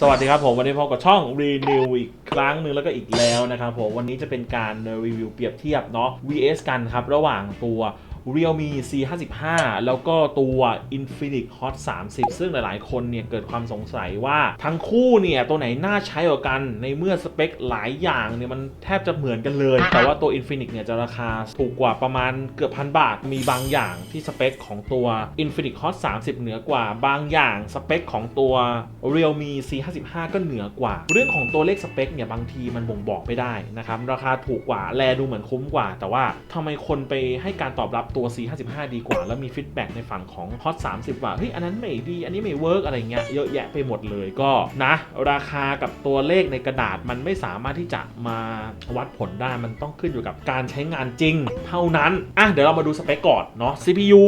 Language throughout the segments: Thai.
สวัสดีครับผมวันนี้พบกับช่องรี n e w อีกครั้งหนึ่งแล้วก็อีกแล้วนะครับผมวันนี้จะเป็นการรีวิวเปรียบเทียบเนาะ VS กันครับ ระหว่างตัว Realme C55 แล้วก็ตัว Infinix Hot 30 ซึ่งหลายๆ คนเนี่ยเกิดความสงสัยว่าทั้งคู่เนี่ยตัวไหนน่าใช้กว่ากัน ในเมื่อสเปคหลายอย่างเนี่ยมันแทบจะเหมือนกันเลย แต่ว่าตัว Infinix เนี่ยจะราคาถูกกว่าประมาณเกือบพันบาท มีบางอย่างที่สเปคของตัว Infinix Hot 30 เหนือกว่า บางอย่างสเปคของตัว Realme C55 ก็เหนือกว่า เรื่องของตัวเลขสเปคเนี่ยบางทีมันบ่งบอกไม่ได้นะครับราคาถูกกว่าแลดูเหมือนคุ้มกว่า แต่ว่าทำไมคนไปให้การตอบรับตัว C55 ดีกว่า แล้วมีฟีดแบ็กในฝั่งของ Hot 30 ว่า เฮ้ย อันนั้นไม่ดี อันนี้ไม่เวิร์กอะไรเงี้ย เยอะแยะไปหมดเลยก็นะ ราคากับตัวเลขในกระดาษมันไม่สามารถที่จะมาวัดผลได้ มันต้องขึ้นอยู่กับการใช้งานจริง เท่านั้น อะ เดี๋ยวเรามาดูสเปคก่อนเนาะ CPU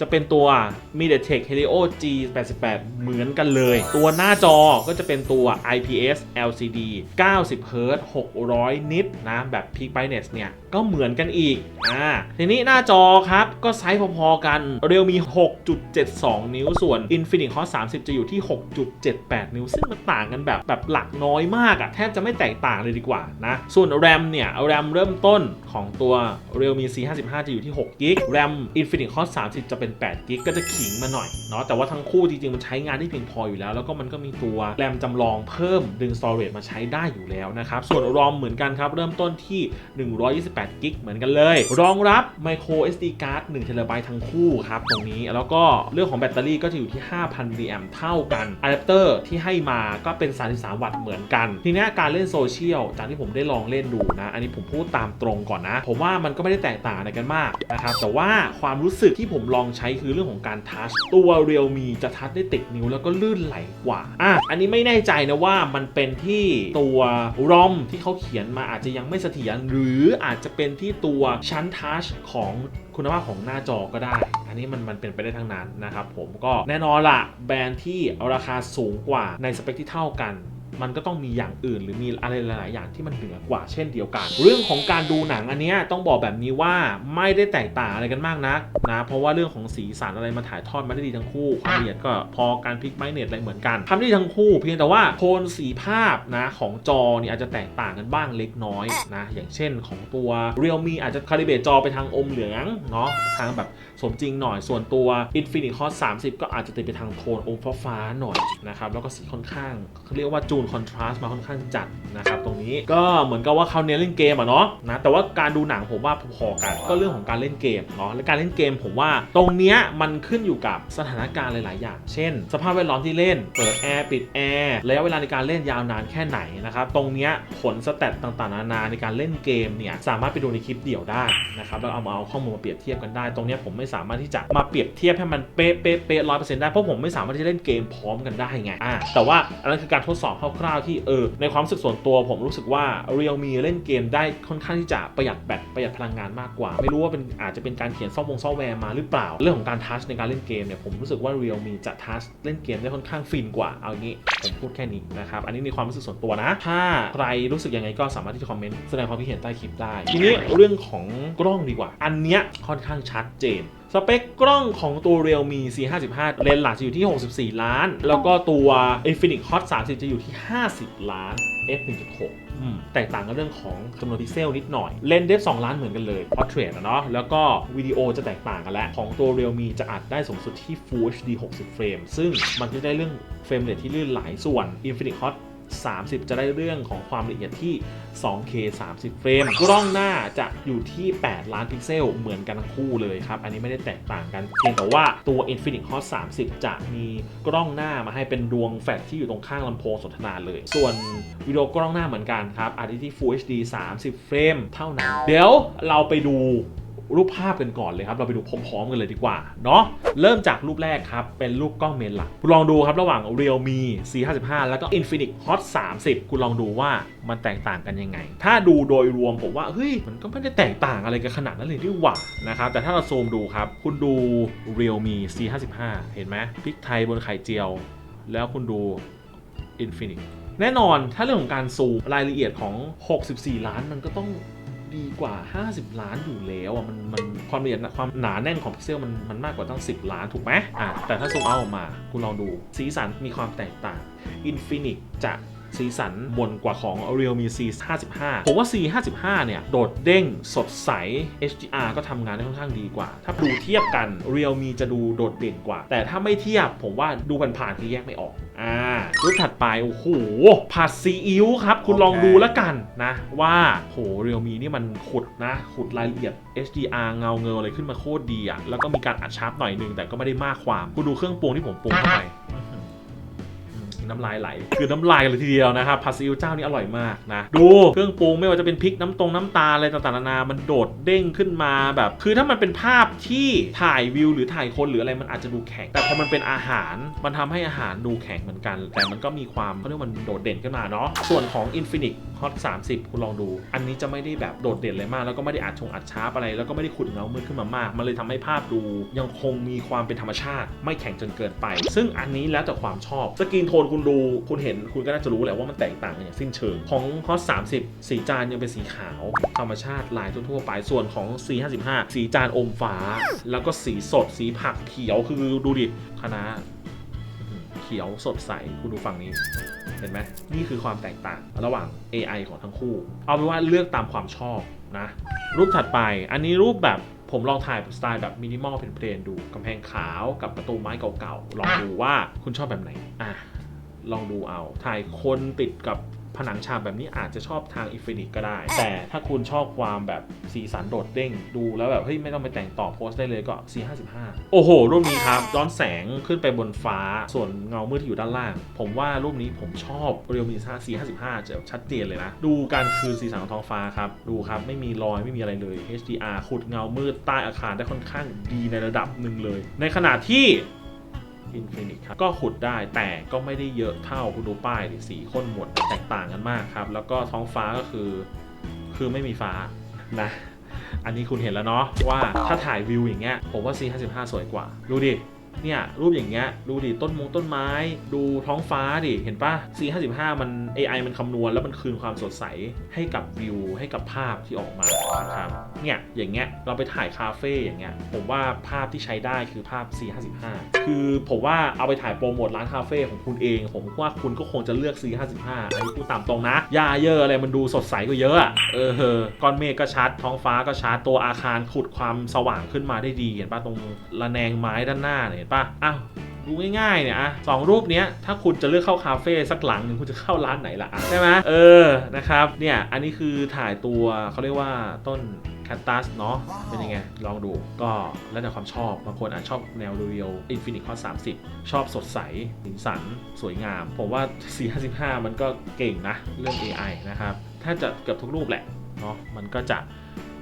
จะเป็นตัว MediaTek Helio G88 เหมือนกันเลย ตัวหน้าจอก็จะเป็นตัว IPS LCD 90 Hz 600 นิตนะ แบบ Peak Brightness เนี่ย ก็เหมือนกันอีก อ่า ทีนี้หน้าจอครับ ก็ไซส์พอๆกัน เรียวมี 6.72 นิ้วส่วน Infinix Hot 30 จะอยู่ที่ 6.78 นิ้ว ซึ่งมันต่างกันแบบแบบหลักน้อยมากอะแทบจะไม่แตกต่างเลยดีกว่านะ ส่วน RAM เนี่ย RAM เริ่มต้นของตัว Realme C55 จะอยู่ที่6 g b RAM Infinix Hot 30 จะเป็น8 g b ก็จะขิงมาหน่อยเนาะแต่ว่าทั้งคู่จริงๆ มันใช้งานได้เพียงพออยู่แล้ว แล้วก็มันก็มีตัว RAM จำลองเพิ่มดึง storage มาใช้ได้อยู่แล้วนะครับ ส่วน ROM เหมือนกันครับ เริ่มต้นที่ 128 g b เหมือนกันเลย รองรับ micro SD card 1 t b ทั้งคู่ครับตรงนี้แล้วก็เรื่องของแบตเตอรี่ก็จะอยู่ที่ 5,000 mAh เท่ากันอะแดปเตอร์ที่ให้มาก็เป็น 33 วัตต์เหมือนกันทีนี้การเล่นโซเชียลจากที่ผมได้ลองเล่นดูนะ อันนี้ผมพูดตามตรงก่อนนะ ผมว่ามันก็ไม่ได้แตกต่างอะไรกันมากนะครับแต่ว่าความรู้สึกที่ผมลองใช้คือเรื่องของการทัชตัว Realme จะทัชได้ติดนิ้วแล้วก็ลื่นไหลกว่าอะอันนี้ไม่แน่ใจนะว่ามันเป็นที่ตัว ROM ที่เขาเขียนมาอาจจะยังไม่เสถียรหรืออาจจะเป็นที่ตัวชั้นทัชของ คุณภาพของหน้าจอก็ได้ อันนี้มันมันเป็นไปได้ทั้งนั้นนะครับผมก็แน่นอนละแบรนด์ที่ราคาสูงกว่าในสเปคที่เท่ากัน มันก็ต้องมีอย่างอื่น หรือมีอะไรหลาย ๆ อย่างที่มันเหนือกว่าเช่นเดียวกัน เรื่องของการดูหนังอันเนี้ยต้องบอกแบบนี้ว่าไม่ได้แตกต่างอะไรกันมากนักนะเพราะว่าเรื่องของสีสันอะไรมาถ่ายทอดมาได้ดีทั้งคู่ความละเอียดก็พอการพลิกไมเนตอะไรเหมือนกันทำได้ดีทั้งคู่ เพียงแต่ว่าโทนสีภาพนะของจอเนี่ยอาจจะแตกต่างกันบ้างเล็กน้อยนะอย่างเช่นของตัว Realme อาจจะคาลิเบตจอไปทางอมเหลืองเนาะทางแบบสมจริงหน่อยส่วนตัว Infinix Hot 30 ก็อาจจะติดไปทางโทนอมฟ้าๆหน่อยนะครับแล้วก็สีค่อนข้างเขาเรียกว่าจูนคอนทราสต์มาค่อนข้างจัดนะครับตรงนี้ก็เหมือนกับว่าเขาเน้นเล่นเกมอะเนาะนะแต่ว่าการดูหนังผมว่าพอๆกัน ก็เรื่องของการเล่นเกมเนาะและการเล่นเกมผมว่าตรงเนี้ยมันขึ้นอยู่กับสถานการณ์หลาย ๆ อย่าง เช่น สภาพแวดล้อมที่เล่นเปิดแอร์ปิดแอร์ระยะเวลาในการเล่นยาวนานแค่ไหนนะครับตรงเนี้ยผลสเตตต่าง ๆ นานาในการเล่นเกมเนี่ยสามารถไปดูในคลิปเดี่ยวได้นะครับแล้วเอามาเอาข้อมูลมาเปรียบเทียบกันได้ ตรงเนี้ยผมไม่สามารถที่จะมาเปรียบเทียบให้มันเป๊ะเป๊ะเป๊ะร้อยเปอร์เซ็นต์ได้เพราะผมไม่สามารถที่จะเล่นเกมพร้อมกันได้ไงอ่าแต่ว่าอันนั้นคือการทดสอบคร่าวๆที่เออในความรู้สึกส่วนตัวผมรู้สึกว่า Realme เล่นเกมได้ค่อนข้างที่จะประหยัดแบตประหยัดพลังงานมากกว่า ไม่รู้ว่าเป็นอาจจะเป็นการเขียนซอฟต์วงซอฟต์แวร์มาหรือเปล่า เรื่องของการทัชในการเล่นเกมเนี่ยผมรู้สึกว่า Realme จะทัชเล่นเกมได้ค่อนข้างฟินกว่าเอางี้ผมพูดแค่นี้นะครับอันนี้ในความรู้สึกส่วนตัวนะ ถ้าใครรู้สึกยังไงก็สามารถที่จะคอมเมนต์แสดงความคิดเห็นใต้คลิปได้ทีนี้เรื่องของกล้องดีกว่า อันเนี้ยค่อนข้างชัดเจน สเปคกล้องของตัว Realme C55 เลนส์หลักจะอยู่ที่ 64 ล้าน แล้วก็ตัว Infinix Hot 30 จะอยู่ที่ 50 ล้าน f 1.6อืมแตกต่างกันเรื่องของจำนวนพิกเซลนิดหน่อย เลนส์เดฟ2ล้านเหมือนกันเลย Portrait อะเนาะ แล้วก็วิดีโอจะแตกต่างกันแล้ว ของตัว Realme จะอัดได้สูงสุดที่ Full HD 60 เฟรม ซึ่งมันจะได้เรื่องเฟรมเรทที่ลื่นไหลส่วน Infinix Hot 30 จะได้เรื่องของความละเอียดที่ 2K 30 เฟรม กล้องหน้าจะอยู่ที่ 8 ล้านพิกเซล เหมือนกันทั้งคู่เลยครับ อันนี้ไม่ได้แตกต่างกัน เพียงแต่ว่าตัว Infinix Hot 30 จะมีกล้องหน้ามาให้เป็นดวงแฟลชที่อยู่ตรงข้างลำโพงสนทนาเลย ส่วนวิดีโอกล้องหน้าเหมือนกันครับอัดได้ที่ Full HD 30 เฟรม เท่านั้น เดี๋ยวเราไปดู รูปภาพกันก่อนเลยครับ เราไปดูพร้อมๆกันเลยดีกว่าเนาะเริ่มจากรูปแรกครับ เป็นรูปกล้องเมนหลักคุณลองดูครับระหว่าง Realme C55 แล้วก็ Infinix Hot 30 คุณลองดูว่ามันแตกต่างกันยังไง ถ้าดูโดยรวมผมว่าเฮ้ยมันก็ไม่ได้แตกต่างอะไรกันขนาดนั้นเลยที่หว่านะครับแต่ถ้าเราซูมดูครับ คุณดู Realme C55 เห็นไหมพริกไทยบนไข่เจียว แล้วคุณดู Infinix แน่นอนถ้าเรื่องของการซูมรายละเอียดของ 64 ล้านมันก็ต้อง ดีกว่า 50 ล้านอยู่แล้วอะมันมันความละเอียดนะความหนาแน่นของพิกเซลมันมันมากกว่าตั้ง 10 ล้านถูกไหมอะแต่ถ้าซูมเอาออกมาคุณลองดูสีสันมีความแตกต่างอินฟินิตจะ สีสันบนกว่าของ Realme C 55ผมว่า C 55เนี่ย โดดเด้งสดใส HDR ก็ทำงานได้ค่อนข้างดีกว่า ถ้าดูเทียบกัน Realme จะดูโดดเด่นกว่า แต่ถ้าไม่เทียบผมว่าดูผ่านๆคือแยกไม่ออกอ่ารูปถัดไป โอ้โหผัดซีอิ๊วครับ คุณลองดูแล้วกันนะ ว่าโห Realme นี่มันขุดนะ ขุดรายละเอียด HDR เงาเงาอะไรขึ้นมาโคตรดีอะแล้วก็มีการอัดชาร์ปหน่อยนึง แต่ก็ไม่ได้มากความ คุณดูเครื่องปรุงที่ผมปรุงเข้าไป น้ำลายไหล คือน้ำลายเลยทีเดียวนะครับผัดซีอิ๊วเจ้านี้อร่อยมากนะ ดูเครื่องปรุงไม่ว่าจะเป็นพริกน้ำตรงน้ำตาลอะไรต่างๆนานามันโดดเด้งขึ้นมาแบบ คือถ้ามันเป็นภาพที่ถ่ายวิว หรือถ่ายคนหรืออะไรมันอาจจะดูแข็ง แต่พอมันเป็นอาหารมันทำให้อาหารดูแข็งเหมือนกัน แต่มันก็มีความเขาเรียกว่ามันโดดเด่นขึ้นมาเนาะส่วนของอินฟินิต Infinix Hot 30 คุณลองดู อันนี้จะไม่ได้แบบโดดเด่นเลยมาก แล้วก็ไม่ได้อัดชงอัดชาร์ปอะไร แล้วก็ไม่ได้ขุดเงามืดขึ้นมามาก มันเลยทำให้ภาพดู ยังคงมีความเป็นธรรมชาติ ไม่แข็งจนเกินไป ซึ่งอันนี้แล้วแต่ความชอบ สกรีนโทนคุณดู คุณเห็นคุณก็น่าจะรู้แหละว่ามันแตกต่างกันอย่างสิ้นเชิง ของ Hot 30 สีจานยังเป็นสีขาว ธรรมชาติลายทั่วๆไป ส่วนของ C55 สีจานอมฟ้า แล้วก็สีสด สีผักเขียว คือดูดิคณะเขียวสดใส คุณดูฝั่งนี้ เห็นไหมนี่คือความแตกต่างระหว่าง AI ของทั้งคู่ เอาเป็นว่าเลือกตามความชอบนะ รูปถัดไป อันนี้รูปแบบผมลองถ่ายสไตล์แบบมินิมอลเพลนๆดูกำแพงขาวกับประตูไม้เก่าๆ ลองดูว่าคุณชอบแบบไหนอะลองดูเอา ถ่ายคนติดกับ ผนังฉากแบบนี้อาจจะชอบทางอินฟินิตก็ได้ แต่ถ้าคุณชอบความแบบสีสันโดดเด้ง ดูแล้วแบบเฮ้ยไม่ต้องไปแต่งต่อโพสต์ได้เลยก็ C55 โอ้โห รูปนี้ครับย้อนแสงขึ้นไปบนฟ้าส่วนเงามืดที่อยู่ด้านล่าง ผมว่ารูปนี้ผมชอบ Realme C55 จะชัดเจนเลยนะ ดูการคืนสีสันของท้องฟ้าครับ ดูครับไม่มีรอยไม่มีอะไรเลย HDR ขุดเงามืดใต้อาคารได้ค่อนข้างดีในระดับหนึ่งเลย ในขณะที่ Infinix ครับก็ขุดได้แต่ก็ไม่ได้เยอะเท่าคุณดูป้ายสีข้นหมดแตกต่างกันมากครับ แล้วก็ท้องฟ้าก็คือคือไม่มีฟ้านะอันนี้คุณเห็นแล้วเนาะว่าถ้าถ่ายวิวอย่างเงี้ยผมว่า C55 สวยกว่า ดูดิ เนี่ยรูปอย่างเงี้ยดูดิต้นมงต้นไม้ ดูท้องฟ้าดิเห็นปะ C55 มัน AI มันคำนวณแล้วมันคืนความสดใสให้กับวิวให้กับภาพที่ออกมานะครับเนี่ยอย่างเงี้ยเราไปถ่ายคาเฟ่อย่างเงี้ยผมว่าภาพที่ใช้ได้คือภาพ C55 คือผมว่าเอาไปถ่ายโปรโมทร้านคาเฟ่ของคุณเอง ผมว่าคุณก็คงจะเลือก C55 อันนี้พูดตามตรงนะยาเยอะอะไรมันดูสดใสกว่าเยอะเออเออก้อนเมฆก็ชัด ท้องฟ้าก็ชัดตัวอาคารขุดความสว่างขึ้นมาได้ดีเห็นปะตรงระแนงไม้ด้านหน้าเนี่ยปะอ้าวดูง่ายๆเนี่ยอะสองรูปเนี้ยถ้าคุณจะเลือกเข้าคาเฟ่สักหลังหนึ่งคุณจะเข้าร้านไหนล่ะอะใช่ไหมเออนะครับเนี่ยอันนี้คือถ่ายตัวเขาเรียกว่าต้นแคตตัสเนาะเป็นยังไง ลองดูก็แล้วแต่ความชอบ บางคนอาจชอบแนวเรียลอินฟินิตข้อ30ชอบสดใสสีสัน สวยงาม ผมว่า 455 มันก็เก่งนะ เรื่อง AI นะครับ ถ้าจะเกือบทุกรูปแหละเนาะมันก็จะ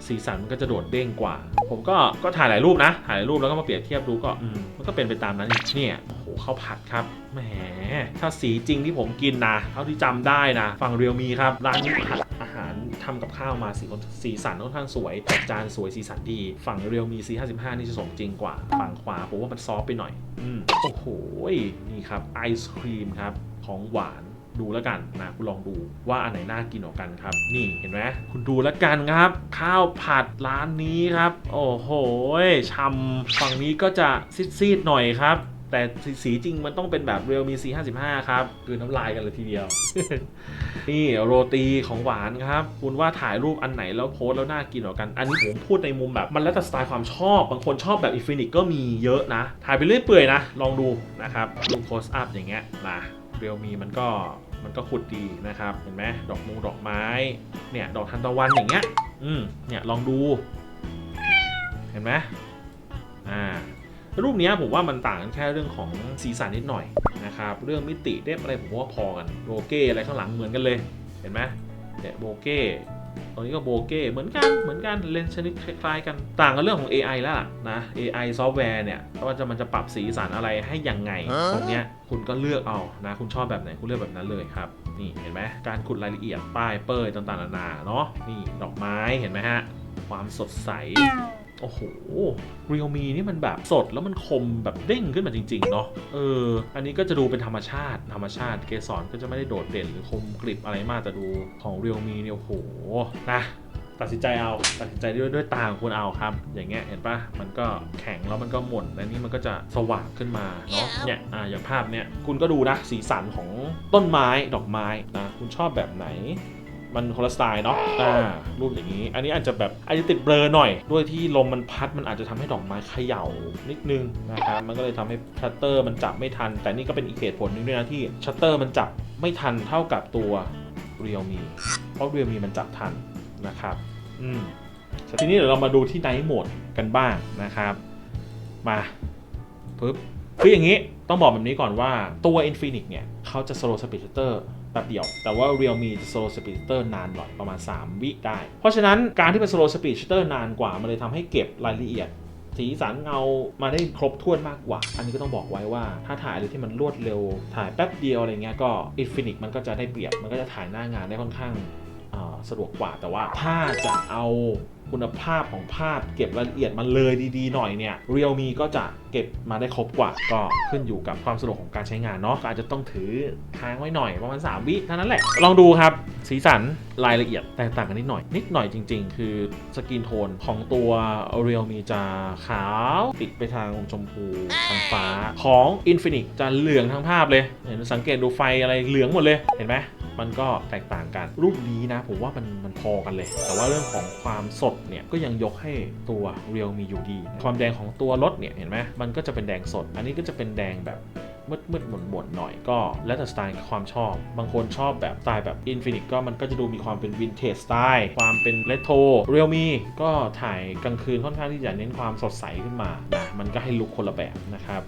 สีสันมันก็จะโดดเด้งกว่า ผมก็ก็ถ่ายหลายรูปนะ ถ่ายหลายรูปแล้วก็มาเปรียบเทียบดูก็อืมมันก็เป็นไปตามนั้นเนี่ยโอ้โหข้าวผัดครับแหมถ้าสีจริงที่ผมกินนะเท่าที่จำได้นะฝั่งเรียวมีครับร้านนี้ผัดอาหารทำกับข้าวมาสีสีสันค่อนข้างสวยจัดจานสวยสีสันดี ฝั่งเรียวมี C55 นี่จะสมจริงกว่า ฝั่งขวาผมว่ามันซอฟไปหน่อย อืมโอ้โหนี่ครับไอศครีมครับของหวาน ดูแล้วกันนะคุณลองดูว่าอันไหนน่ากินกว่ากันครับ นี่เห็นไหมคุณดูแล้วกันครับ ข้าวผัดร้านนี้ครับ โอ้โหชำฝั่งนี้ก็จะซีดๆหน่อยครับแต่สีสีจริงมันต้องเป็นแบบเรียลมี C55 ครับ คือน้ำลายกันเลยทีเดียว นี่โรตีของหวานครับ คุณว่าถ่ายรูปอันไหนแล้วโพสแล้วน่ากินกว่ากัน อันนี้ผมพูดในมุมแบบ มันแล้วแต่สไตล์ความชอบ บางคนชอบแบบอินฟินิตก็มีเยอะนะ ถ่ายไปเรื่อยเปื่อยนะ ลองดูนะครับรูโพสอัพอย่างเงี้ยนะ เรียวมีมันก็มันก็ขุดดีนะครับ เห็นไหมดอกมงดอกไม้ เนี่ยดอกทานตะวันอย่างเงี้ย อืมเนี่ยลองดู เห็นไหมอ่ารูปนี้ผมว่ามันต่างกันแค่เรื่องของสีสันนิดหน่อยนะครับ เรื่องมิติเดฟอะไรผมว่าพอกันโบเก้อะไรข้างหลังเหมือนกันเลย เห็นไหมเนี่ยโบเก้ ตรงนี้ก็โบเก้เหมือนกันเหมือนกันเลนส์ชนิดคล้ายๆกันต่างกันเรื่องของ AI แล้วล่ะนะ AI ซอฟต์แวร์เนี่ยว่าจะมันจะปรับสีสันอะไรให้ยังไงตรงเนี้ยคุณก็เลือกเอานะ คุณชอบแบบไหนคุณเลือกแบบนั้นเลยครับ นี่เห็นไหมการขุดรายละเอียดป้ายเป้ยต่างๆนานาเนาะนี่ดอกไม้เห็นไหมฮะความสดใส โอ้โหเรียลมีนี่มันแบบสดแล้วมันคมแบบเด้งขึ้นมาจริง ๆ เนาะเออ อันนี้ก็จะดูเป็นธรรมชาติ ธรรมชาติเกสรก็จะไม่ได้โดดเด่นหรือคมกริบอะไรมากแต่ดูของเรียลมีเนี่ยโอ้โหนะตัดสินใจเอาตัดสินใจด้วยด้วยตาของคุณเอาครับ อย่างเงี้ยเห็นปะมันก็แข็งแล้วมันก็หม่นและนี่มันก็จะสว่างขึ้นมาเนาะเนี่ยอ่าอย่างภาพเนี้ยคุณก็ดูนะสีสันของต้นไม้ดอกไม้นะคุณชอบแบบไหน มันคนละสไตล์เนาะอ่ารูปอย่างนี้ อันนี้อาจจะแบบอาจจะติดเบลอหน่อย ด้วยที่ลมมันพัดมันอาจจะทำให้ดอกไม้เขย่านิดนึงนะครับมันก็เลยทำให้ชัตเตอร์มันจับไม่ทัน แต่นี่ก็เป็นอีกเหตุผลหนึงด้วยนะที่ชัตเตอร์มันจับไม่ทันเท่ากับตัว Realme เพราะ Realme มันจับทันนะครับอืมทีนี้เดี๋ยวเรามาดูที่ Night Mode กันบ้างนะครับ มาปึ๊บคืออย่างนี้ต้องบอกแบบนี้ก่อนว่าตัว Infinix เนี่ยเขาจะ slow speed shutter แป๊บเดียว แต่ว่า Realme จะ slow speed shutter นานหน่อยประมาณ 3 วิได้ เพราะฉะนั้นการที่เป็น slow speed shutter นานกว่า มันเลยทำให้เก็บรายละเอียด สีสันเงามาได้ครบถ้วนมากกว่า อันนี้ก็ต้องบอกไว้ว่าถ้าถ่ายอะไรที่มันรวดเร็ว ถ่ายแป๊บเดียวอะไรเงี้ยก็ Infinix มันก็จะได้เปรียบ มันก็จะถ่ายหน้างานได้ค่อนข้าง สะดวกกว่าแต่ว่าถ้าจะเอาคุณภาพของภาพเก็บรายละเอียดมาเลยดีๆหน่อยเนี่ย Realme ก็จะเก็บมาได้ครบกว่า ก็ขึ้นอยู่กับความสะดวกของการใช้งานเนาะก็อาจจะต้องถือค้างไว้หน่อยประมาณ 3 วิเท่านั้นแหละ ลองดูครับ สีสันรายละเอียดแตกต่างกันนิดหน่อย นิดหน่อยจริง ๆ คือสกินโทนของตัว Realme จะขาวติดไปทางชมพูทางฟ้าของ Infinix จะเหลืองทั้งภาพเลยเห็นสังเกตดูไฟอะไรเหลืองหมดเลยเห็นไหม มันก็แตกต่างกัน รูปนี้นะผมว่ามันมันพอกันเลย แต่ว่าเรื่องของความสดเนี่ยก็ยังยกให้ตัว Realme อยู่ดี ความแดงของตัวรถเนี่ยเห็นไหมมันก็จะเป็นแดงสด อันนี้ก็จะเป็นแดงแบบมืดมืดหม่นหม่นๆหน่อยก็ แล้วแต่สไตล์ความชอบ บางคนชอบแบบสไตล์แบบ Infinix ก็มันก็จะดูมีความเป็นวินเทจสไตล์ความเป็นเรโทร Realme ก็ถ่ายกลางคืนค่อนข้างที่จะเน้นความสดใสขึ้นมานะมันก็ให้ลุคคนละแบบนะครับ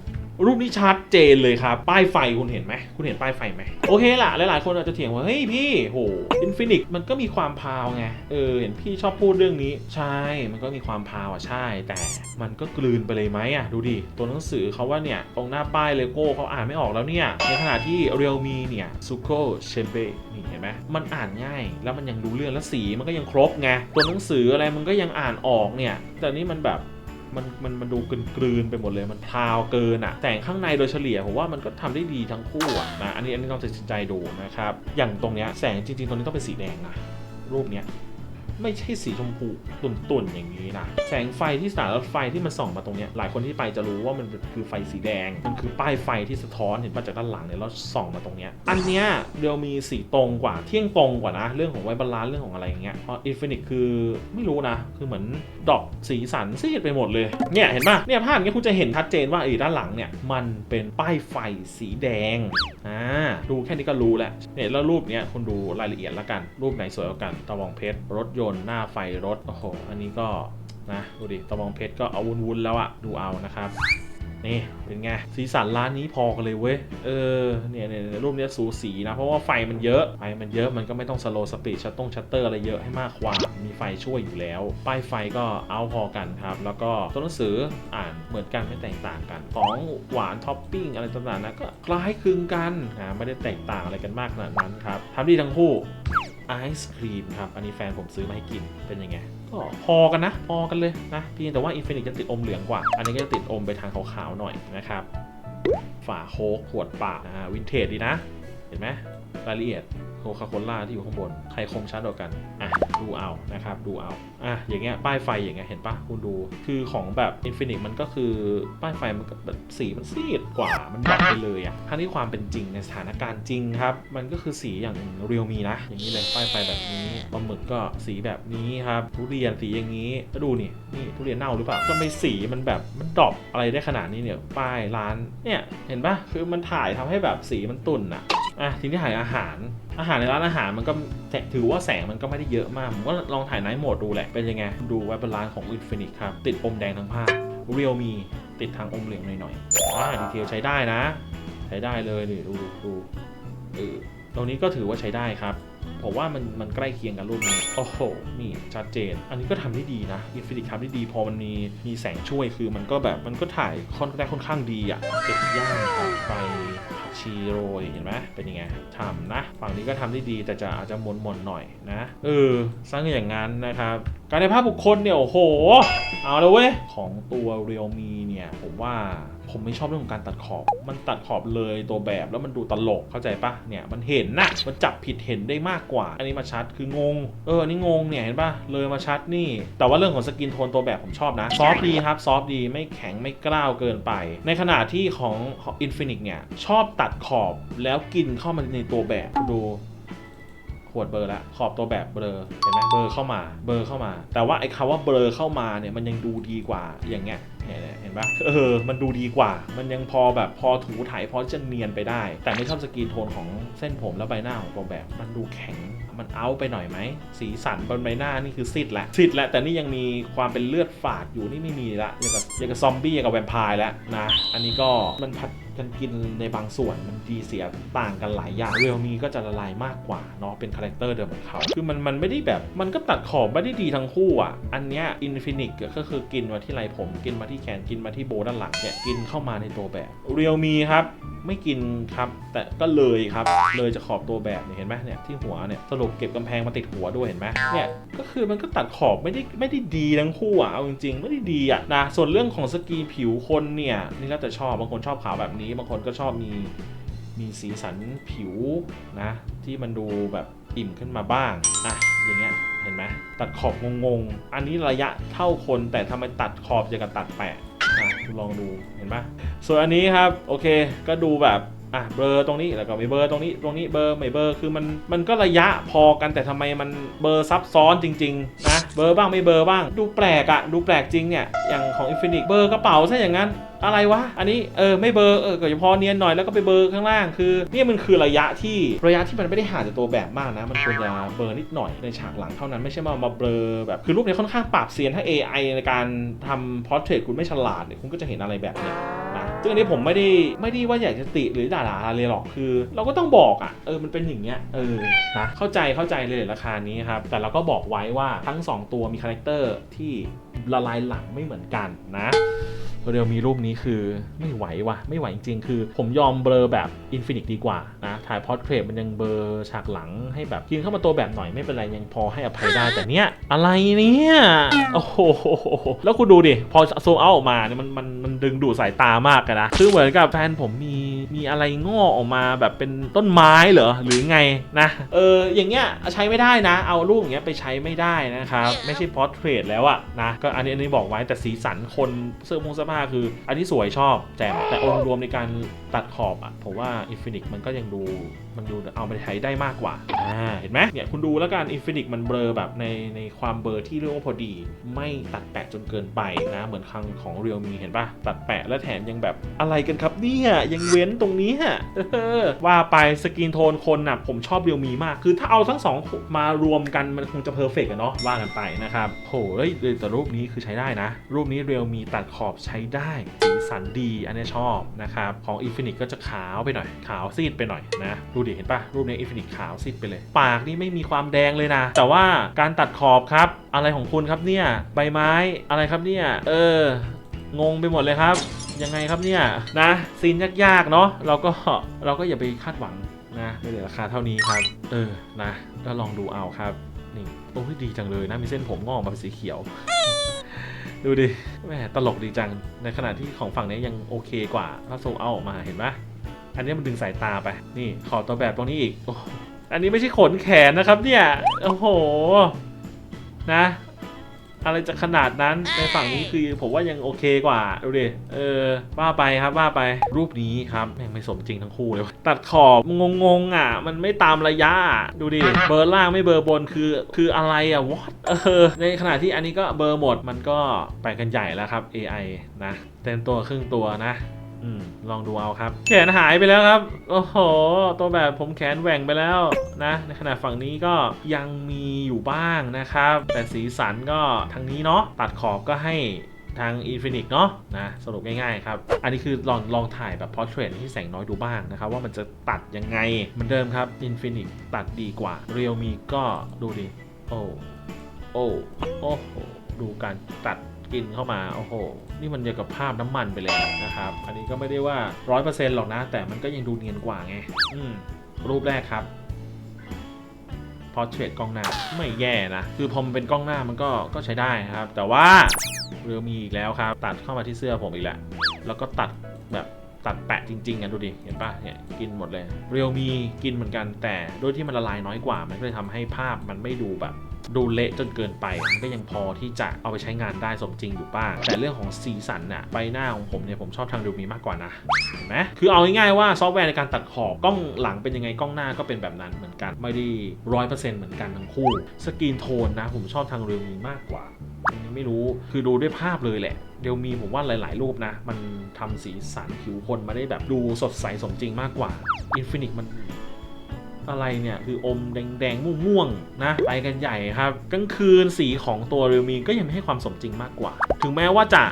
รูปนี้ชัดเจนเลยครับ ป้ายไฟคุณเห็นไหม คุณเห็นป้ายไฟไหม โอเคล่ะ หลายๆ คนอาจจะเถียงว่า เฮ้ยพี่ โหอินฟินิกมันก็มีความพาวไง เออ เห็นพี่ชอบพูดเรื่องนี้ ใช่ มันก็มีความพาวอะ ใช่ แต่มันก็กลืนไปเลยไหมอะ ดูดิ ตัวหนังสือเขาว่าเนี่ย ตรงหน้าป้ายเลโก้เขาอ่านไม่ออกแล้วเนี่ย ในขณะที่ Realme เนี่ย Suko c h e m b e นี่เห็นไหมมันอ่านง่าย แล้วมันยังดูเรื่อง แล้วสีมันก็ยังครบไง ตัวหนังสืออะไรมันก็ยังอ่านออกเนี่ย แต่นี่มันแบบ มันมันมันดูกลืนๆไปหมดเลยมันพราวเกินอะแต่งข้างในโดยเฉลี่ยผมว่ามันก็ทำได้ดีทั้งคู่อะนะอันนี้อันนี้ต้องตัดสินใจดูนะครับอย่างตรงเนี้ยแสงจริงๆตรงนี้ต้องเป็นสีแดงนะรูปเนี้ย ไม่ใช่สีชมพูตุ่นๆอย่างนี้นะแสงไฟที่สถานรถไฟที่มันส่องมาตรงเนี้ยหลายคนที่ไปจะรู้ว่ามันคือไฟสีแดง มันคือป้ายไฟที่สะท้อนเห็นป่ะจากด้านหลังเนี่ยแล้วส่องมาตรงเนี้ยอันเนี้ยเรียวมีสีตรงกว่าเที่ยงตรงกว่านะ เรื่องของไวบาลานซ์เรื่องของอะไรอย่างเงี้ยเพราะอินฟินิตคือไม่รู้นะ คือเหมือนดอกสีสันซีดไปหมดเลยเนี่ยเห็นป่ะเนี่ยภาพอย่างเงี้ยคุณจะเห็นชัดเจนว่าไอ้ด้านหลังเนี่ยมันเป็นป้ายไฟสีแดงอ่าดูแค่นี้ก็รู้แล้วเนี่ยแล้วรูปเนี้ยคุณดูรายละเอียดละกันรูปไหนสวยกว่ากันตะวองเพชรรถยนต์หน้าไฟรถ โอ้โห อันนี้ก็นะดูดิตะวองเพชรก็เอาวุ้นๆแล้วอะดูเอานะครับ นี่เป็นไง สีสันร้านนี้พอกันเลยเว้ย เออเนี่ยเนี่ยเนี่ยรูปเนี้ยสูสีนะ เพราะว่าไฟมันเยอะ ไฟมันเยอะมันก็ไม่ต้องสโลสปีดชัตตงชัตเตอร์อะไรเยอะให้มากกว่า มีไฟช่วยอยู่แล้ว ป้ายไฟก็เอาพอกันครับ แล้วก็ตัวหนังสืออ่านเหมือนกันไม่แตกต่างกัน ของหวานท็อปปิ้งอะไรต่างๆนะก็คล้ายคลึงกันนะไม่ได้แตกต่างอะไรกันมากขนาดนั้นครับทำดีทั้งคู่ ไอศครีมครับอันนี้แฟนผมซื้อมาให้กินเป็นยังไงก็พอกันนะ พอกันเลยนะเพียงแต่ว่าอินฟินิตจะติดอมเหลืองกว่า อันนี้ก็จะติดอมไปทางขาวๆหน่อยนะครับ ฝาโค้กขวดเปล่าอ่าวินเทจดีนะ เห็นไหมรายละเอียด คคาโคล่าที่อยู่ข้างบน ใครคมชัดกว่ากันอะดูเอานะครับดูเอาอะอย่างเงี้ยป้ายไฟอย่างเงี้ยเห็นปะคุณดูคือของแบบ Infinix มันก็คือป้ายไฟมันแบบสีมันซีดกว่ามันดำไปเลยอะทั้งที่ความเป็นจริงในสถานการณ์จริงครับ มันก็คือสีอย่างเรียวมีนะ อย่างนี้เลยป้ายไฟแบบนี้ปลาหมึกก็สีแบบนี้ครับทุเรียนสีอย่างนี้แล้วดูนี่นี่ทุเรียนเน่าหรือเปล่าทำไมสีมันแบบมันดรอปอะไรได้ขนาดนี้เนี่ยป้ายร้านเนี่ยเห็นปะคือมันถ่ายทำให้แบบสีมันตุ่นอะอะทีนี้ถ่ายอาหาร อาหารในร้านอาหารมันก็ถือว่าแสงมันก็ไม่ได้เยอะมาก ผมก็ลองถ่ายไนท์โหมดดูแหละ เป็นยังไง ดูไว้เป็นร้านของ Infinix ครับ ติดอมแดงทั้งภาพ Realme ติดทางอมเหลืองหน่อยๆอ่าดีเทลใช้ได้นะ ใช้ได้เลยนี่ดูดูดูเออตรงนี้ก็ถือว่าใช้ได้ครับ ผมว่ามันมันใกล้เคียงกันรูปนี้โอ้โห นี่ชัดเจน อันนี้ก็ทำได้ดีนะ Infinix ทำได้ดี พอมันมีมีแสงช่วยคือมันก็แบบมันก็ถ่ายค่อนได้ค่อนข้างดีอะเป็ดย่างไปผักชีโรยเห็นไหมเป็นยังไงทำนะ ฝั่งนี้ก็ทำได้ดีแต่จะอาจจะมนมนหน่อยนะเออสร้างอย่างนั้นนะครับ การในภาพบุคคลเนี่ยโอ้โห เอาเลยเว้ย ของตัว Realme เนี่ย ผมว่า ผมไม่ชอบเรื่องของการตัดขอบ มันตัดขอบเลยตัวแบบแล้วมันดูตลกเข้าใจปะเนี่ยมันเห็นนะมันจับผิดเห็นได้มากกว่า อันนี้มาชัดคืองง เอออันนี้งงเนี่ยเห็นปะเลยมาชัดนี่ แต่ว่าเรื่องของสกินโทนตัวแบบผมชอบนะ ซอฟดีครับ ซอฟดีไม่แข็งไม่กล้าวเกินไป ในขณะที่ขององ Infinix เนี่ยชอบตัดขอบแล้วกินเข้ามาในตัวแบบดูขวดเบอร์ละขอบตัวแบบเบลอเห็นไหมเบลอเข้ามาเบลอเข้ามา แต่ว่าไอ้คำว่าเบลอเข้ามาเนี่ยมันยังดูดีกว่าอย่างเงี้ย เนี่ยเห็นปะเออ มันดูดีกว่า มันยังพอแบบพอถูถ่ายพอจะเนียนไปได้ แต่ไม่ชอบสกีนโทนของเส้นผมและใบหน้าของตัวแบบ มันดูแข็ง มันเอาไปหน่อยไหม สีสันบนใบหน้านี่คือซิดแหละซิดแหละแต่นี่ยังมีความเป็นเลือดฝาดอยู่นี่ไม่มีละอย่างกับอย่างกับซอมบี้อย่างกับแวมไพร์แล้วนะ อันนี้ก็มันพัด กันกินในบางส่วนมันดีเสียต่างกันหลายอย่างเรียลมีก็จะละลายมากกว่าเนาะเป็นคาแรคเตอร์เดิมของเขาคือมันมันไม่ได้แบบมันก็ตัดขอบไม่ได้ดีทั้งคู่อะอันเนี้ยอินฟินิกก็คือกินมาที่ไหล่ผม กินมาที่แขนกินมาที่โบด้านหลังเนี่ยกินเข้ามาในตัวแบบเรียลมีครับ ไม่กินครับ แต่ก็เลยครับ เลยจะขอบตัวแบบเนี่ยเห็นไหมเนี่ยที่หัวเนี่ยสรุปเก็บกำแพงมาติดหัวด้วยเห็นไหมเนี่ยก็คือมันก็ตัดขอบไม่ได้ไม่ได้ดีทั้งคู่อะเอาจริงๆไม่ได้ดีอะนะส่วนเรื่องของสกรีนผิวคนเนี่ยนี่แล้วแต่ชอบบางคนชอบขาวแบบนี้ บางคนก็ชอบมีมีสีสันผิวนะ ที่มันดูแบบอิ่มขึ้นมาบ้างอะอย่างเงี้ยเห็นไหมตัดขอบงงๆ อันนี้ระยะเท่าคนแต่ทำไมตัดขอบอย่างกับตัดแปะ อะคุณลองดูเห็นไหมส่วนอันนี้ครับ โอเค ก็ดูแบบ อะเบอร์ตรงนี้แล้วก็ไม่เบอร์ตรงนี้ตรงนี้เบอร์ไม่เบอร์คือมันมันก็ระยะพอกันแต่ทำไมมันเบอร์ซับซ้อนจริงๆนะเบอร์บ้างไม่เบอร์บ้าง ดูแปลกอะดูแปลกจริงเนี่ยอย่างของ Infinix เบอร์กระเป๋าซะอย่างนั้นอะไรวะ อันนี้เออไม่เบอร์เออก็จะพอเนียนหน่อยแล้วก็ไปเบอร์ข้างล่างคือเนี่ยมันคือระยะที่ระยะที่มันไม่ได้ห่างจากตัวแบบมากนะ มันควรจะเบอร์นิดหน่อยในฉากหลังเท่านั้นไม่ใช่มามาเบลอแบบคือรูปนี้ค่อนข้างปราบเซียนถ้า AI ในการทำพอร์เทรตคุณไม่ฉลาดเนี่ยคุณก็จะเห็นอะไรแบบเนี้ย ซึ่งอันนี้ผมไม่ได้ไม่ได้ว่าอยากจะติหรือด่าๆอะไรหรอกคือ เราก็ต้องบอกอะเออมันเป็นอย่างเงี้ยเออนะเข้าใจเข้าใจเลยราคานี้ครับแต่เราก็บอกไว้ว่าทั้ง 2 ตัวมีคาแรคเตอร์ที่ละลายหลังไม่เหมือนกันนะ เรียวมีรูปนี้คือไม่ไหวว่ะไม่ไหวจริงๆ คือ ผมยอมเบลอแบบอินฟินิตดีกว่านะถ่ายพอร์เทรตมันยังเบลอฉากหลังให้แบบกินเข้ามาตัวแบบหน่อยไม่เป็นไรยังพอให้อภัยได้แต่เนี้ยอะไรเนี่ยโอ้โหแล้วคุณดูดิพอโซเอาออกมาเนี่ยมันมันมันดึงดูดสายตามากอะนะคือเหมือนกับแฟนผมมีมีอะไรงอกออกมาแบบเป็นต้นไม้เหรอหรือไงนะเอออย่างเงี้ยใช้ไม่ได้นะ เอารูปอย่างเงี้ยไปใช้ไม่ได้นะครับไม่ใช่พอร์เทรตแล้วอะนะก็อันนี้อันนี้บอกไว้แต่สีสันคนเสื้อมงเสื้อผ้าคือ อันนี้สวยชอบแจ่มแต่องค์รวมในการตัดขอบอะผมว่าอินฟินิกมันก็ยังดู มันดูเอาไปใช้ได้มากกว่าอ่าเห็นไหมเนี่ยคุณดูแล้วกันอินฟินิกมันเบลอแบบในในความเบลอที่เรียกว่าพอดี ไม่ตัดแปะจนเกินไปนะเหมือนครั้งของเรียวมีเห็นปะตัดแปะและแถมยังแบบอะไรกันครับเนี่ยยังเว้นตรงนี้ฮะเออว่าไปสกินโทนคนน่ะผมชอบเรียวมีมาก คือถ้าเอาทั้งสองมารวมกันมันคงจะเพอร์เฟกต์อะเนาะว่ากันไปนะครับโหเฮ้ยแต่รูปนี้คือใช้ได้นะ รูปนี้เรียวมีตัดขอบใช้ได้สีสันดีอันนี้ชอบนะครับของ Infinix ก็จะขาวไปหน่อยขาวซีดไปหน่อยนะดูดิเห็นปะรูปนี้ Infinix ขาวซีดไปเลย ปากนี่ไม่มีความแดงเลยนะ แต่ว่าการตัดขอบครับ อะไรของคุณครับเนี่ย ใบไม้อะไรครับเนี่ย เออ งงไปหมดเลยครับ ยังไงครับเนี่ยนะซีนยากๆเนาะเราก็เราก็อย่าไปคาดหวังนะในราคาเท่านี้ครับ เออนะก็ลองดูเอาครับนี่โอ้ยดีจังเลยนะมีเส้นผมงอกมาเป็นสีเขียวดูดิแหมตลกดีจัง ในขณะที่ของฝั่งนี้ยังโอเคกว่าถ้าโซเอาออกมาเห็นไหม อันนี้มันดึงสายตาไป นี่ขอตัวแบบตรงนี้อีกออันนี้ไม่ใช่ขนแขนนะครับเนี่ย โอ้โห นะ อะไรจะขนาดนั้น ในฝั่งนี้คือผมว่ายังโอเคกว่า ดูดิ เออ ว่าไปครับว่าไป รูปนี้ครับแม่งไม่สมจริงทั้งคู่เลย ตัดขอบงงๆอะ มันไม่ตามระยะ ดูดิ เบอร์ล่างไม่เบอร์บน คือ คืออะไรอะวอตเออ ในขณะที่อันนี้ก็เบอร์หมด มันก็ไปกันใหญ่แล้วครับ AI นะ เต็มตัวครึ่งตัวนะ อืมลองดูเอาครับ แขนหายไปแล้วครับ โอ้โห ตัวแบบผมแขนแหว่งไปแล้วนะ ในขณะฝั่งนี้ก็ยังมีอยู่บ้างนะครับ แต่สีสันก็ทางนี้เนาะตัดขอบก็ให้ทาง Infinix เนาะนะสรุปง่ายๆครับ อันนี้คือลองลองถ่ายแบบ Portrait ที่แสงน้อยดูบ้างนะครับ ว่ามันจะตัดยังไงเหมือนเดิมครับ Infinix ตัดดีกว่า Realme ก็ดูดิ โอ้โอ้โอ้โหดูการตัดกินเข้ามา โอ้โห นี่มันเดียวกับภาพน้ำมันไปเลยนะครับ อันนี้ก็ไม่ได้ว่า 100%หรอกนะ แต่มันก็ยังดูเนียนกว่าไง อืม รูปแรกครับพอเทรดกล้องหน้าไม่แย่นะ คือพอมันเป็นกล้องหน้ามันก็ก็ใช้ได้นะครับ แต่ว่าเรือมีอีกแล้วครับ ตัดเข้ามาที่เสื้อผมอีกแล้วแล้วก็ตัดแบบตัดแปะจริงๆอะดูดิ เห็นปะเนี่ยกินหมดเลย เรียวมีกินเหมือนกันแต่ด้วยที่มันละลายน้อยกว่า มันก็เลยทำให้ภาพมันไม่ดูแบบ ดูเละจนเกินไปมันก็ยังพอที่จะเอาไปใช้งานได้สมจริงอยู่บ้าง แต่เรื่องของสีสันน่ะใบหน้าของผมเนี่ยผมชอบทางดูมีมากกว่านะเห็นไหมคือเอาง่ายๆว่าซอฟต์แวร์ในการตัดขอบกล้องหลังเป็นยังไงกล้องหน้าก็เป็นแบบนั้นเหมือนกันไม่ได้ร้อยเปอร์เซ็นต์เหมือนกันทั้งคู่สกรีนโทนนะผมชอบทางเรียวมีมากกว่าไม่รู้คือดูด้วยภาพเลยแหละเรียวมีผมว่าหลาย ๆ รูปนะ มันทำสีสันผิวคนมาได้แบบดูสดใสสมจริงมากกว่า Infinix มัน อะไรเนี่ยคืออมแดงๆม่วงๆนะไปกันใหญ่ครับกลางคืนสีของตัวเรียลมีก็ยังไม่ให้ความสมจริงมากกว่า ถึงแม้ว่าจะ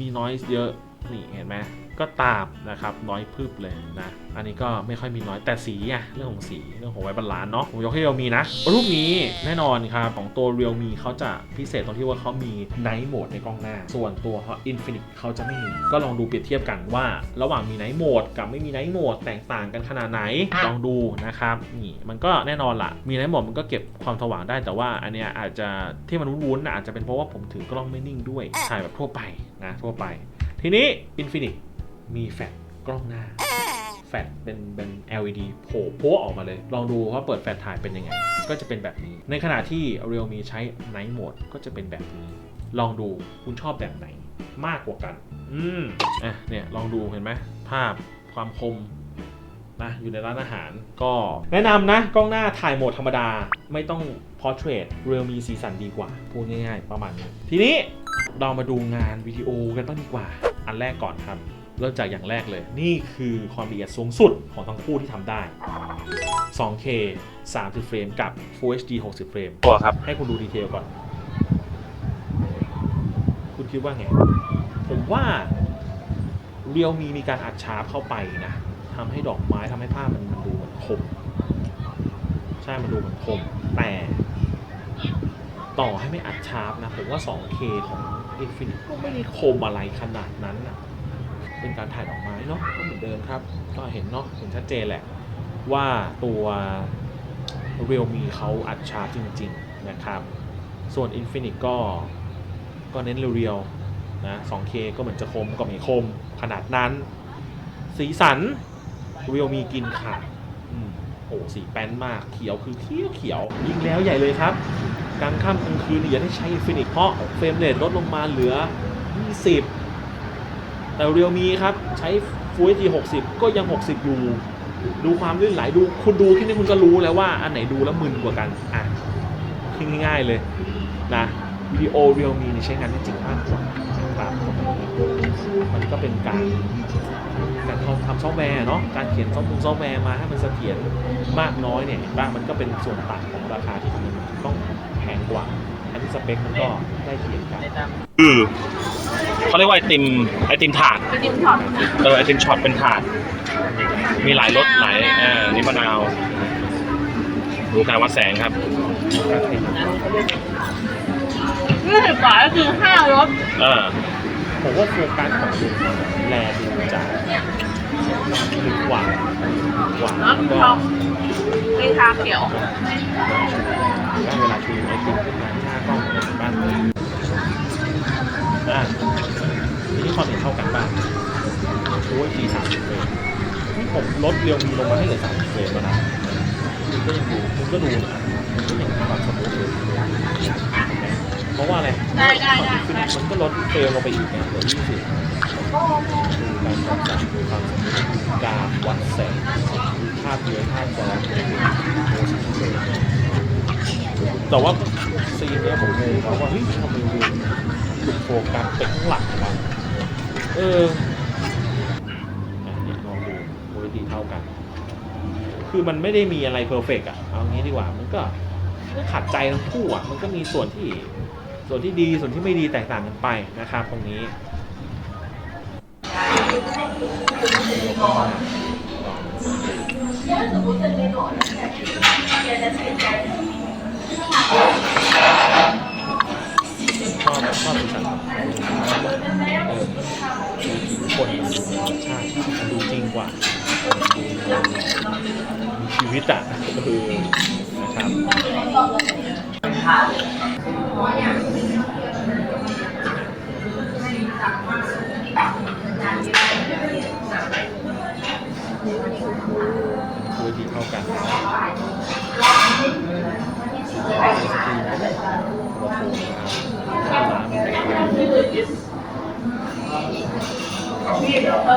มีน้อยเยอะนี่เห็นไหม ก็ตามนะครับน้อยพืบเลยนะอันนี้ก็ไม่ค่อยมีน้อยแต่สีอะเรื่องของสีเรื่องของไวบาลานซ์เนาะผมยกให้เรียวมีนะ รูปนี้แน่นอนครับของตัวเรียวมีเขาจะพิเศษตรงที่ว่าเขามีไนท์โหมดในกล้องหน้า ส่วนตัวเขาอินฟินิตเขาจะไม่มี ก็ลองดูเปรียบเทียบกันว่า ระหว่างมีไนท์โหมดกับไม่มีไนท์โหมดแตกต่างกันขนาดไหนลองดูนะครับนี่มันก็แน่นอนละมีไนท์โหมดมันก็เก็บความสว่างได้แต่ว่าอันเนี้ยอาจจะที่มันวุ้นๆน่ะอาจจะเป็นเพราะว่าผมถือกล้องไม่นิ่งด้วยถ่ายแบบทั่วไปนะทั่วไป ทีนี้ Infinix มีแฟลชกล้องหน้า แฟลชเป็นเป็น LED โผล่โผล่ออกมาเลย ลองดูว่าเปิดแฟลชถ่ายเป็นยังไง ก็จะเป็นแบบนี้ ในขณะที่ Realme ใช้ Night Mode ก็จะเป็นแบบนี้ ลองดูคุณชอบแบบไหนมากกว่ากัน อืมอะเนี่ยลองดูเห็นไหมภาพความคมนะอยู่ในร้านอาหารก็แนะนำนะ กล้องหน้าถ่ายโหมดธรรมดา ไม่ต้อง Portrait Realme สีสันดีกว่า พูดง่ายๆ ประมาณนี้ทีนี้เรามาดูงานวิดีโอกันบ้างดีกว่า อันแรกก่อนครับ เริ่มจากอย่างแรกเลย นี่คือความละเอียดสูงสุดของทั้งคู่ที่ทำได้ 2K 30 เฟรมกับ Full HD 60 เฟรมตัวครับ ให้คุณดูดีเทลก่อน คุณคิดว่าไง ผมว่าเรียวมีมีการอัดชาร์ปเข้าไปนะทำให้ดอกไม้ทำให้ภาพมันมันดูเหมือนคม ใช่ มันดูเหมือนคม แต่ต่อให้ไม่อัดชาร์ปนะ ผมว่า 2K ของ Infinite ก็ไม่ได้คมอะไรขนาดนั้นนะ เป็นการถ่ายดอกไม้เนาะก็เหมือนเดิมครับ ก็เห็นเนาะเห็นชัดเจนแหละ ว่าตัวเรียลมีเขาอัดชาร์จจริง ๆ นะครับ ส่วน Infinix ก็ก็เน้นเรียวๆนะ 2K ก็เหมือนจะคมก็ไม่คมขนาดนั้น สีสันเรียลมีกินขาดอืมโอ้สีแป้นมากเขียวคือเขียวเขียวยิ่งแล้วใหญ่เลยครับกลางค่ำกลางคืนอย่าได้ใช้ Infinix เพราะเฟรมเรทลดลงมาเหลือ 20 แต่เรียลมีครับ ใช้ Full HD 60ก็ยัง60อยู่ ดูความลื่นไหลดูคุณดูแค่นี้คุณก็รู้แล้วว่าอันไหนดูแล้วมึนกว่ากันอะง่ายๆเลยนะวิดีโอเรียลมีใช้งานได้จริงมากกว่าครับมันก็เป็นการการทำซอฟต์แวร์เนาะการเขียนซอฟต์ซอฟต์แวร์มาให้มันเสถียรมากน้อยเนี่ยบ้างมันก็เป็นส่วนต่างของราคาที่มันต้องแพงกว่า สเปคมันก็ได้เคียงกันคือเขาเรียกว่าไอติมไอติมถาดไปจิ้มช็อตเออไอติมช็อตเป็นถาด มีหลายรสหลายเอ่านี่มะนาวดูการวัดแสงครับยี่สิบบาทก็คือห้ารสเออผมว่าโฟกัสของลุงแลดูจะลึกกว่าลึกกว่าแล้วแล้วก็ชอบมีชาเขียวได้เวลาชูไอติมขึ้นมา หน้ากล้องบ้านเลยอะทีนี้ความเห็นเท่ากันบ้างโอ้ยทีสามสิบเฟรมนี่ผมลดเรียวมีลงมาให้เหลือสามสิบเฟรมแล้วนะคุณก็ยังดูคุณก็ดูนะมันก็ยังมีความสมูทอยู่เพราะว่าอะไรได้ได้ได้ได้มันก็ลดเฟรมลงไปอีกไงเหลือยี่สิบการวัดแสงดูความสมูทการวัดแสงภาพเยอะภาพจอโอ้แต่ว่า ซีนเนี้ยผมงงนะว่าเฮ้ยทำไมดูหลุดโฟกัสไปข้างหลังวะเอออะเนี่ยลองดูคุณภาพเท่ากัน คือมันไม่ได้มีอะไรเพอร์เฟกอะเอางี้ดีกว่ามันก็ก็ขัดใจทั้งคู่อะมันก็มีส่วนที่ส่วนที่ดีส่วนที่ไม่ดีแตกต่างกันไปนะครับ ตรงนี้ชอ บชอบสีสันของเออดูผิวคนดูธรรมชาติดูจริงกว่าดูชีวิตอะคือนะครับ อ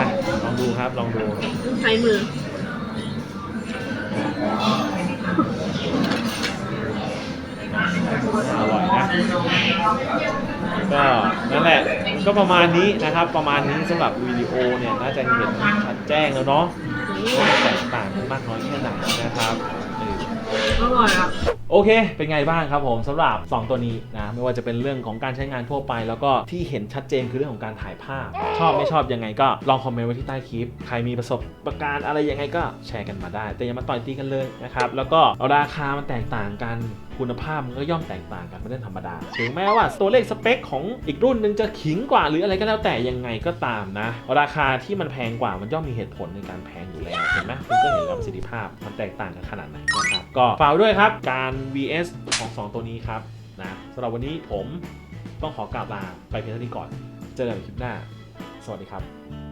ะลองดูครับ ลองดู ใช้มือ อร่อยนะ ก็นั่นแหละ ก็ประมาณนี้นะครับ ประมาณนี้สำหรับวิดีโอเนี่ยน่าจะเห็นชัดแจ้งแล้วเนาะว่าแตกต่างกันมากน้อยแค่ไหนนะครับ อร่อยอะ โอเค เป็นไงบ้างครับผมสำหรับ 2 ตัวนี้นะ ไม่ว่าจะเป็นเรื่องของการใช้งานทั่วไป แล้วก็ที่เห็นชัดเจนคือเรื่องของการถ่ายภาพ ชอบไม่ชอบยังไงก็ลองคอมเมนต์ไว้ที่ใต้คลิป ใครมีประสบประการณ์อะไรยังไงก็แชร์กันมาได้ แต่อย่ามาต่อยตีกันเลยนะครับ แล้วก็ราคามันแตกต่างกันคุณภาพมันก็ย่อมแตกต่างกันเป็นเรื่องธรรมดา ถึงแม้ว่าตัวเลขสเปคของอีกรุ่นหนึ่งจะขิงกว่าหรืออะไรก็แล้วแต่ยังไงก็ตามนะ ราคาที่มันแพงกว่ามันย่อมมีเหตุผลในการแพงอยู่แล้วเห็นไหมคุณก็เห็นแล้วประสิทธิภาพมันแตกต่างกันขนาดไหนนะครับก็ฝากด้วยครับการ VS ของ 2 ตัวนี้ครับนะสำหรับวันนี้ผมต้องขอกราบลาไปเพียงเท่านี้ก่อน เจอกันใหม่คลิปหน้า สวัสดีครับ